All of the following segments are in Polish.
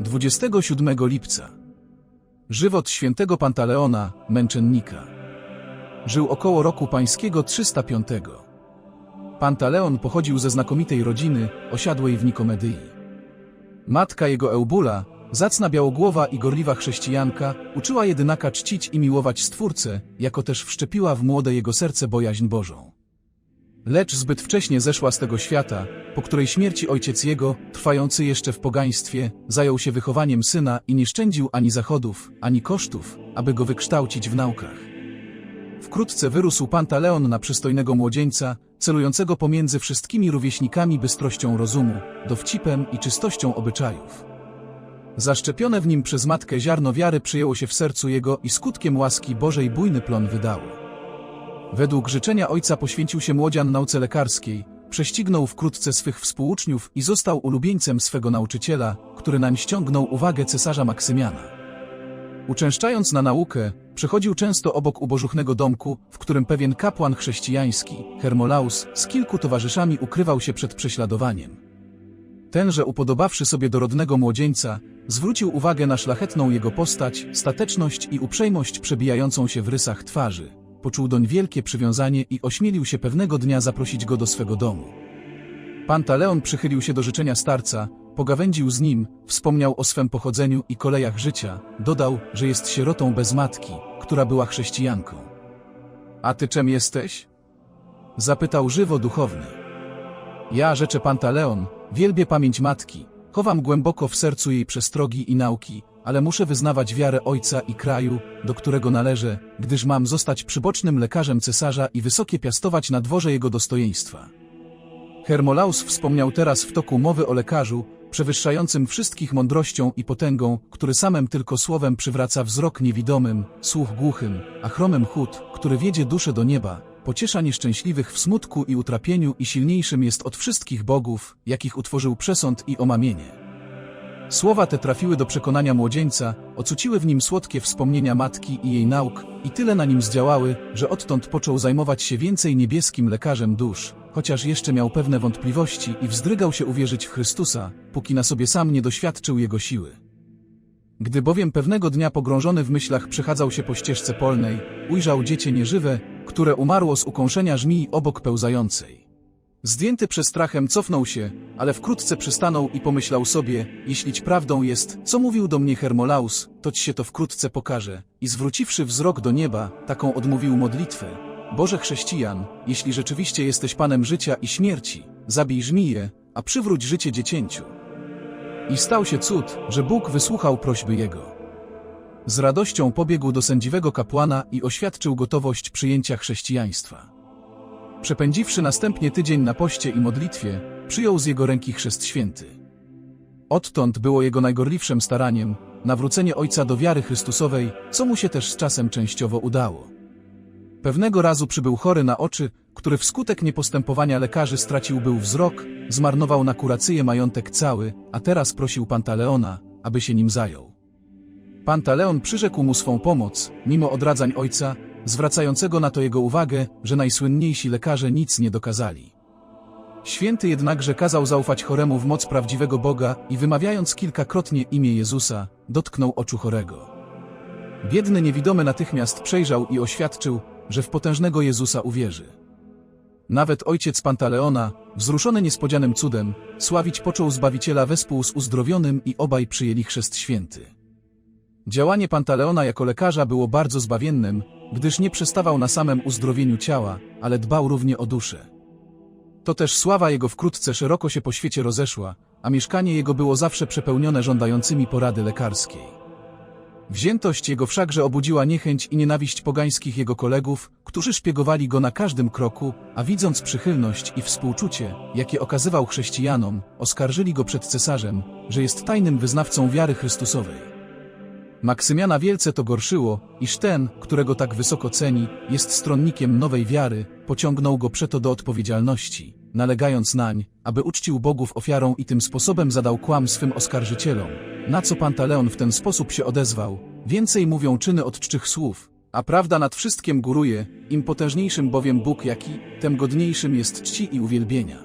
27 lipca. Żywot świętego Pantaleona, męczennika. Żył około roku pańskiego 305. Pantaleon pochodził ze znakomitej rodziny, osiadłej w Nikomedyi. Matka jego Eubula, zacna białogłowa i gorliwa chrześcijanka, uczyła jedynaka czcić i miłować Stwórcę, jako też wszczepiła w młode jego serce bojaźń Bożą. Lecz zbyt wcześnie zeszła z tego świata, po której śmierci ojciec jego, trwający jeszcze w pogaństwie, zajął się wychowaniem syna i nie szczędził ani zachodów, ani kosztów, aby go wykształcić w naukach. Wkrótce wyrósł Pantaleon na przystojnego młodzieńca, celującego pomiędzy wszystkimi rówieśnikami bystrością rozumu, dowcipem i czystością obyczajów. Zaszczepione w nim przez matkę ziarno wiary przyjęło się w sercu jego i skutkiem łaski Bożej bujny plon wydało. Według życzenia ojca poświęcił się młodzian nauce lekarskiej, prześcignął wkrótce swych współuczniów i został ulubieńcem swego nauczyciela, który nań ściągnął uwagę cesarza Maksymiana. Uczęszczając na naukę, przechodził często obok ubożuchnego domku, w którym pewien kapłan chrześcijański, Hermolaus, z kilku towarzyszami ukrywał się przed prześladowaniem. Tenże upodobawszy sobie dorodnego młodzieńca, zwrócił uwagę na szlachetną jego postać, stateczność i uprzejmość przebijającą się w rysach twarzy. Poczuł doń wielkie przywiązanie i ośmielił się pewnego dnia zaprosić go do swego domu. Pantaleon przychylił się do życzenia starca, pogawędził z nim, wspomniał o swym pochodzeniu i kolejach życia, dodał, że jest sierotą bez matki, która była chrześcijanką. A ty czem jesteś? Zapytał żywo duchowny. Ja, rzecze Pantaleon, wielbię pamięć matki, chowam głęboko w sercu jej przestrogi i nauki, ale muszę wyznawać wiarę ojca i kraju, do którego należę, gdyż mam zostać przybocznym lekarzem cesarza i wysokie piastować na dworze jego dostojeństwa. Hermolaus wspomniał teraz w toku mowy o lekarzu, przewyższającym wszystkich mądrością i potęgą, który samym tylko słowem przywraca wzrok niewidomym, słuch głuchym, a chromym chód, który wiedzie duszę do nieba, pociesza nieszczęśliwych w smutku i utrapieniu i silniejszym jest od wszystkich bogów, jakich utworzył przesąd i omamienie. Słowa te trafiły do przekonania młodzieńca, ocuciły w nim słodkie wspomnienia matki i jej nauk i tyle na nim zdziałały, że odtąd począł zajmować się więcej niebieskim lekarzem dusz, chociaż jeszcze miał pewne wątpliwości i wzdrygał się uwierzyć w Chrystusa, póki na sobie sam nie doświadczył Jego siły. Gdy bowiem pewnego dnia pogrążony w myślach przechadzał się po ścieżce polnej, ujrzał dziecię nieżywe, które umarło z ukąszenia żmii obok pełzającej. Zdjęty przestrachem cofnął się, ale wkrótce przystanął i pomyślał sobie, jeślić prawdą jest, co mówił do mnie Hermolaus, toć się to wkrótce pokaże. I zwróciwszy wzrok do nieba, taką odmówił modlitwę. Boże chrześcijan, jeśli rzeczywiście jesteś Panem życia i śmierci, zabij żmiję, a przywróć życie dziecięciu. I stał się cud, że Bóg wysłuchał prośby jego. Z radością pobiegł do sędziwego kapłana i oświadczył gotowość przyjęcia chrześcijaństwa. Przepędziwszy następnie tydzień na poście i modlitwie, przyjął z jego ręki chrzest święty. Odtąd było jego najgorliwszym staraniem nawrócenie ojca do wiary Chrystusowej, co mu się też z czasem częściowo udało. Pewnego razu przybył chory na oczy, który wskutek niepostępowania lekarzy stracił był wzrok, zmarnował na kurację majątek cały, a teraz prosił Pantaleona, aby się nim zajął. Pantaleon przyrzekł mu swą pomoc, mimo odradzań ojca, zwracającego na to jego uwagę, że najsłynniejsi lekarze nic nie dokazali. Święty jednakże kazał zaufać choremu w moc prawdziwego Boga i wymawiając kilkakrotnie imię Jezusa, dotknął oczu chorego. Biedny niewidomy natychmiast przejrzał i oświadczył, że w potężnego Jezusa uwierzy. Nawet ojciec Pantaleona, wzruszony niespodzianym cudem, sławić począł Zbawiciela wespół z uzdrowionym i obaj przyjęli chrzest święty. Działanie Pantaleona jako lekarza było bardzo zbawiennym, gdyż nie przestawał na samym uzdrowieniu ciała, ale dbał równie o duszę. To też sława jego wkrótce szeroko się po świecie rozeszła, a mieszkanie jego było zawsze przepełnione żądającymi porady lekarskiej. Wziętość jego wszakże obudziła niechęć i nienawiść pogańskich jego kolegów, którzy szpiegowali go na każdym kroku, a widząc przychylność i współczucie, jakie okazywał chrześcijanom, oskarżyli go przed cesarzem, że jest tajnym wyznawcą wiary Chrystusowej. Maksymiana wielce to gorszyło, iż ten, którego tak wysoko ceni, jest stronnikiem nowej wiary, pociągnął go przeto do odpowiedzialności, nalegając nań, aby uczcił bogów ofiarą i tym sposobem zadał kłam swym oskarżycielom. Na co Pantaleon w ten sposób się odezwał, więcej mówią czyny od czczych słów, a prawda nad wszystkim góruje, im potężniejszym bowiem Bóg jaki, tem godniejszym jest czci i uwielbienia.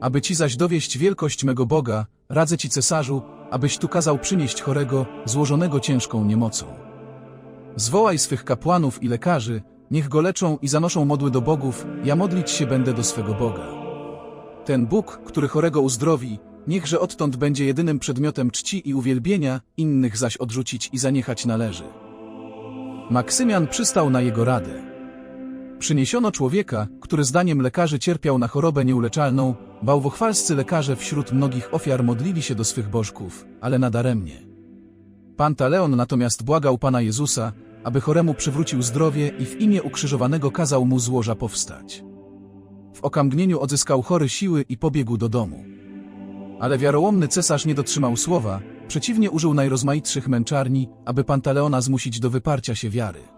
Aby ci zaś dowieść wielkość mego Boga, radzę ci cesarzu, abyś tu kazał przynieść chorego, złożonego ciężką niemocą. Zwołaj swych kapłanów i lekarzy, niech go leczą i zanoszą modły do bogów, ja modlić się będę do swego Boga. Ten Bóg, który chorego uzdrowi, niechże odtąd będzie jedynym przedmiotem czci i uwielbienia, innych zaś odrzucić i zaniechać należy. Maksymian przystał na jego radę. Przyniesiono człowieka, który zdaniem lekarzy cierpiał na chorobę nieuleczalną, bałwochwalscy lekarze wśród mnogich ofiar modlili się do swych bożków, ale nadaremnie. Pantaleon natomiast błagał Pana Jezusa, aby choremu przywrócił zdrowie i w imię ukrzyżowanego kazał mu z łoża powstać. W okamgnieniu odzyskał chory siły i pobiegł do domu. Ale wiarołomny cesarz nie dotrzymał słowa, przeciwnie użył najrozmaitszych męczarni, aby Pantaleona zmusić do wyparcia się wiary.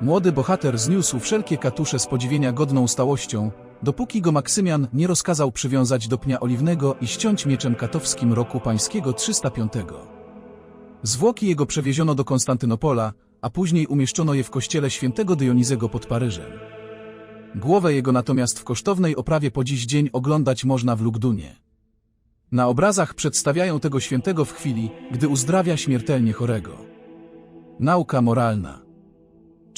Młody bohater zniósł wszelkie katusze z podziwienia godną stałością, dopóki go Maksymian nie rozkazał przywiązać do pnia oliwnego i ściąć mieczem katowskim roku pańskiego 305. Zwłoki jego przewieziono do Konstantynopola, a później umieszczono je w kościele świętego Dionizego pod Paryżem. Głowę jego natomiast w kosztownej oprawie po dziś dzień oglądać można w Lugdunie. Na obrazach przedstawiają tego świętego w chwili, gdy uzdrawia śmiertelnie chorego. Nauka moralna.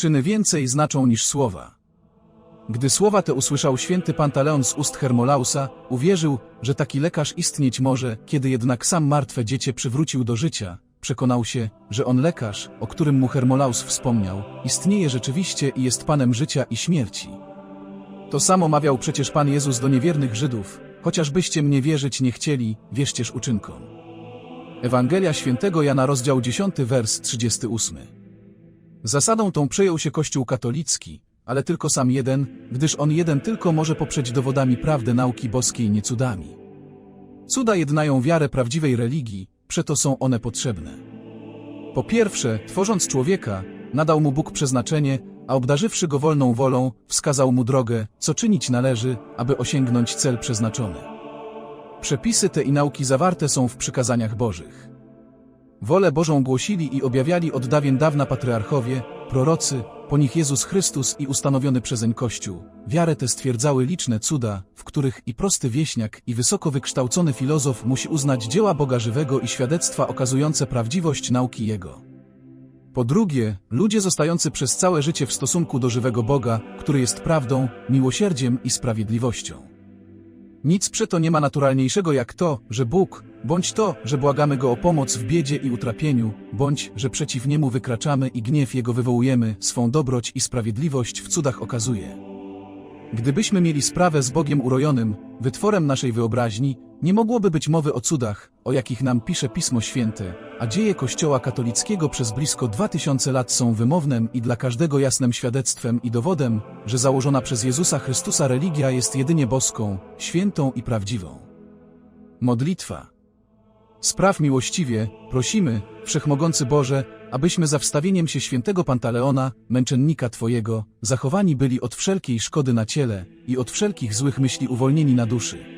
Czyny więcej znaczą niż słowa. Gdy słowa te usłyszał święty Pantaleon z ust Hermolausa, uwierzył, że taki lekarz istnieć może, kiedy jednak sam martwe dziecię przywrócił do życia, przekonał się, że on lekarz, o którym mu Hermolaus wspomniał, istnieje rzeczywiście i jest Panem życia i śmierci. To samo mawiał przecież Pan Jezus do niewiernych Żydów, chociażbyście mnie wierzyć nie chcieli, wierzcież uczynkom. Ewangelia świętego Jana rozdział 10 wers 38. Zasadą tą przejął się Kościół katolicki, ale tylko sam jeden, gdyż on jeden tylko może poprzeć dowodami prawdę nauki boskiej nie cudami. Cuda jednają wiarę prawdziwej religii, przeto są one potrzebne. Po pierwsze, tworząc człowieka, nadał mu Bóg przeznaczenie, a obdarzywszy go wolną wolą, wskazał mu drogę, co czynić należy, aby osiągnąć cel przeznaczony. Przepisy te i nauki zawarte są w przykazaniach Bożych. Wolę Bożą głosili i objawiali od dawien dawna patriarchowie, prorocy, po nich Jezus Chrystus i ustanowiony przezeń Kościół. Wiarę tę stwierdzały liczne cuda, w których i prosty wieśniak i wysoko wykształcony filozof musi uznać dzieła Boga żywego i świadectwa okazujące prawdziwość nauki Jego. Po drugie, ludzie zostający przez całe życie w stosunku do żywego Boga, który jest prawdą, miłosierdziem i sprawiedliwością. Nic przeto nie ma naturalniejszego jak to, że Bóg, bądź to, że błagamy Go o pomoc w biedzie i utrapieniu, bądź, że przeciw Niemu wykraczamy i gniew Jego wywołujemy, swą dobroć i sprawiedliwość w cudach okazuje. Gdybyśmy mieli sprawę z Bogiem urojonym, wytworem naszej wyobraźni, nie mogłoby być mowy o cudach, o jakich nam pisze Pismo Święte, a dzieje Kościoła katolickiego przez blisko dwa tysiące lat są wymownym i dla każdego jasnym świadectwem i dowodem, że założona przez Jezusa Chrystusa religia jest jedynie boską, świętą i prawdziwą. Modlitwa. Spraw miłościwie, prosimy, Wszechmogący Boże, abyśmy za wstawieniem się świętego Pantaleona, męczennika Twojego, zachowani byli od wszelkiej szkody na ciele i od wszelkich złych myśli uwolnieni na duszy.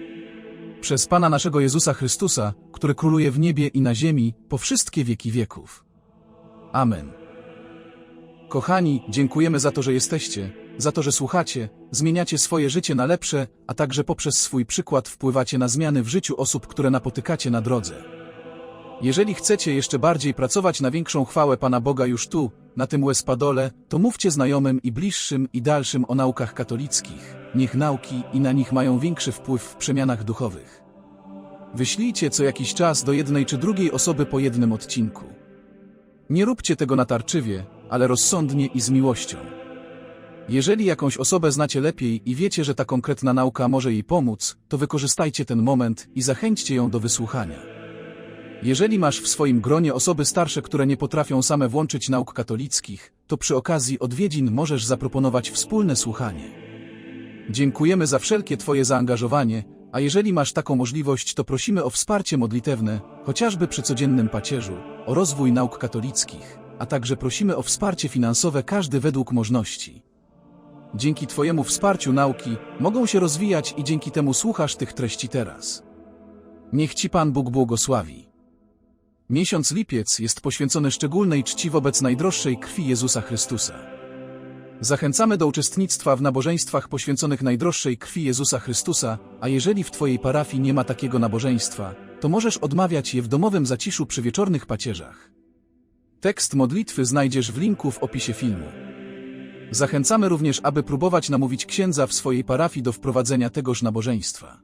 Przez Pana naszego Jezusa Chrystusa, który króluje w niebie i na ziemi, po wszystkie wieki wieków. Amen. Kochani, dziękujemy za to, że jesteście, za to, że słuchacie, zmieniacie swoje życie na lepsze, a także poprzez swój przykład wpływacie na zmiany w życiu osób, które napotykacie na drodze. Jeżeli chcecie jeszcze bardziej pracować na większą chwałę Pana Boga już tu, na tym łespadole, to mówcie znajomym i bliższym i dalszym o naukach katolickich. Niech nauki i na nich mają większy wpływ w przemianach duchowych. Wyślijcie co jakiś czas do jednej czy drugiej osoby po jednym odcinku. Nie róbcie tego natarczywie, ale rozsądnie i z miłością. Jeżeli jakąś osobę znacie lepiej i wiecie, że ta konkretna nauka może jej pomóc, to wykorzystajcie ten moment i zachęćcie ją do wysłuchania. Jeżeli masz w swoim gronie osoby starsze, które nie potrafią same włączyć nauk katolickich, to przy okazji odwiedzin możesz zaproponować wspólne słuchanie. Dziękujemy za wszelkie Twoje zaangażowanie, a jeżeli masz taką możliwość, to prosimy o wsparcie modlitewne, chociażby przy codziennym pacierzu, o rozwój nauk katolickich, a także prosimy o wsparcie finansowe każdy według możliwości. Dzięki Twojemu wsparciu nauki mogą się rozwijać i dzięki temu słuchasz tych treści teraz. Niech Ci Pan Bóg błogosławi. Miesiąc lipiec jest poświęcony szczególnej czci wobec najdroższej krwi Jezusa Chrystusa. Zachęcamy do uczestnictwa w nabożeństwach poświęconych najdroższej krwi Jezusa Chrystusa, a jeżeli w Twojej parafii nie ma takiego nabożeństwa, to możesz odmawiać je w domowym zaciszu przy wieczornych pacierzach. Tekst modlitwy znajdziesz w linku w opisie filmu. Zachęcamy również, aby próbować namówić księdza w swojej parafii do wprowadzenia tegoż nabożeństwa.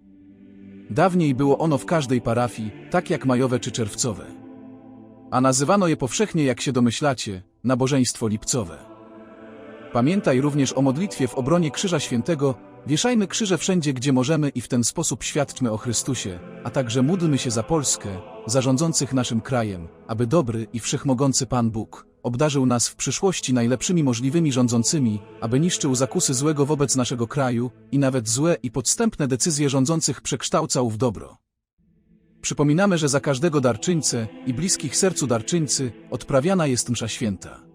Dawniej było ono w każdej parafii, tak jak majowe czy czerwcowe. A nazywano je powszechnie, jak się domyślacie, nabożeństwo lipcowe. Pamiętaj również o modlitwie w obronie Krzyża Świętego, wieszajmy krzyże wszędzie, gdzie możemy i w ten sposób świadczmy o Chrystusie, a także módlmy się za Polskę, zarządzących naszym krajem, aby dobry i wszechmogący Pan Bóg obdarzył nas w przyszłości najlepszymi możliwymi rządzącymi, aby niszczył zakusy złego wobec naszego kraju i nawet złe i podstępne decyzje rządzących przekształcał w dobro. Przypominamy, że za każdego darczyńcę i bliskich sercu darczyńcy odprawiana jest msza święta.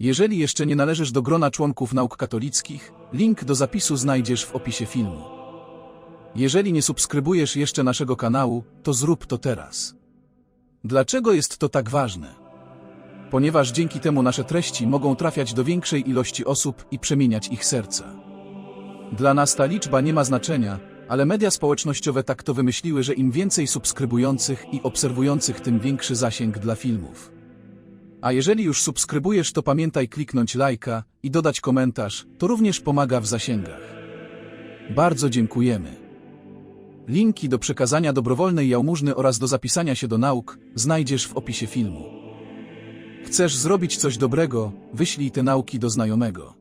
Jeżeli jeszcze nie należysz do grona członków nauk katolickich, link do zapisu znajdziesz w opisie filmu. Jeżeli nie subskrybujesz jeszcze naszego kanału, to zrób to teraz. Dlaczego jest to tak ważne? Ponieważ dzięki temu nasze treści mogą trafiać do większej ilości osób i przemieniać ich serca. Dla nas ta liczba nie ma znaczenia, ale media społecznościowe tak to wymyśliły, że im więcej subskrybujących i obserwujących, tym większy zasięg dla filmów. A jeżeli już subskrybujesz, to pamiętaj kliknąć lajka i dodać komentarz, to również pomaga w zasięgach. Bardzo dziękujemy. Linki do przekazania dobrowolnej jałmużny oraz do zapisania się do nauk znajdziesz w opisie filmu. Chcesz zrobić coś dobrego, wyślij te nauki do znajomego.